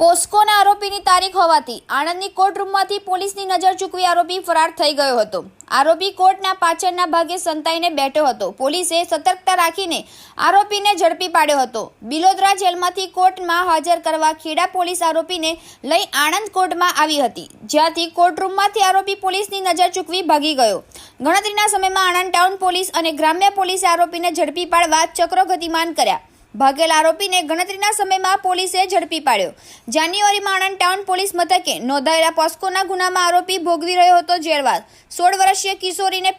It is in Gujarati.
પોસ્કોના આરોપીની તારીખ હોવાથી આણંદની કોર્ટરૂમમાંથી પોલીસની નજર ચૂકવી આરોપી ફરાર થઈ ગયો હતો. આરોપી કોર્ટના પાછળના ભાગે સંતાઈને બેઠો હતો. પોલીસે સતર્કતા રાખીને આરોપીને ઝડપી પાડ્યો હતો. બિલોદરા જેલમાંથી કોર્ટમાં હાજર કરવા ખેડા પોલીસ આરોપીને લઈ આણંદ કોર્ટમાં આવી હતી. જ્યાંથી કોર્ટરૂમમાંથી આરોપી પોલીસની નજર ચૂકવી ભાગી ગયો. ગણતરીના સમયમાં આણંદ ટાઉન પોલીસ અને ગ્રામ્ય પોલીસે આરોપીને ઝડપી પાડવા ચક્રો ગતિમાન કર્યા. ભાગેલ આરોપીને ગણતરીના સમયમાં પોલીસે ઝડપી પાડ્યો. જાન્યુઆરીમાં આણંદ ટાઉન પોલીસ મથકે નોંધાયેલા પોસ્કોના ગુનામાં આરોપી ભોગવી રહ્યો હતો જેલવાસ. સોળ વર્ષીય કિશોરીને